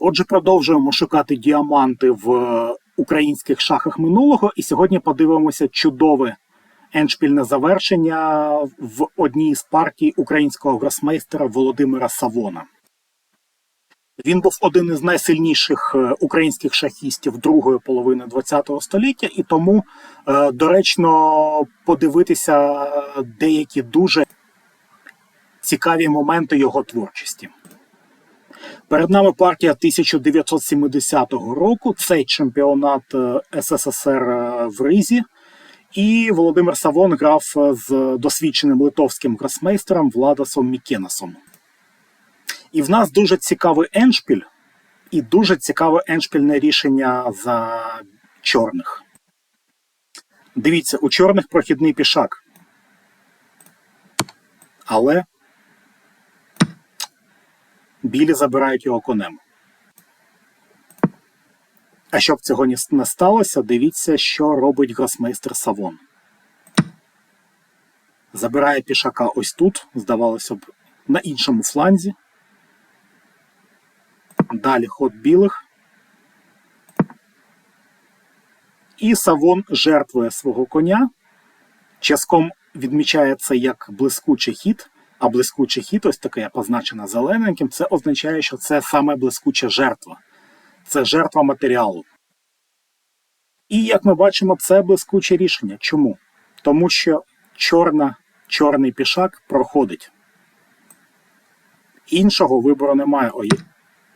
Отже, продовжуємо шукати діаманти в е, українських шахах минулого, і сьогодні подивимося чудове еншпільне завершення в одній з партій українського гросмейстера Володимира Савона. Він був один із найсильніших е, українських шахістів другої половини ХХ століття, і тому е, доречно подивитися деякі дуже цікаві моменти його творчості. Перед нами партія 1970 року. Цей чемпіонат е, СССР е, в Ризі. І Володимир Савон грав е, з досвідченим литовським гросмейстером Владасом Мікенасом. І в нас дуже цікавий еншпіль, і дуже цікаве еншпільне рішення за чорних. Дивіться, у чорних прохідний пішак. Але білі забирають його конем. А щоб цього не сталося, дивіться, що робить гросмейстер Савон. Забирає пішака ось тут, здавалося б, на іншому фланзі. Далі ход білих. І Савон жертвує свого коня. Часком відмічає це як блискучий хід, а блискучий хід, ось таке позначено зелененьким, це означає, що це саме блискуча жертва. Це жертва матеріалу. І як ми бачимо, це блискуче рішення. Чому? Тому що чорна, чорний пішак проходить. Іншого вибору немає,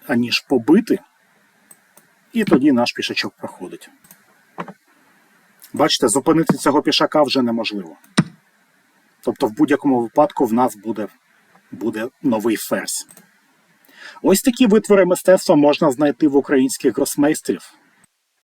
аніж побити, і тоді наш пішачок проходить. Бачите, зупинити цього пішака вже неможливо. Тобто, в будь-якому випадку в нас буде, буде новий ферзь. Ось такі витвори мистецтва можна знайти в українських гросмейстерів.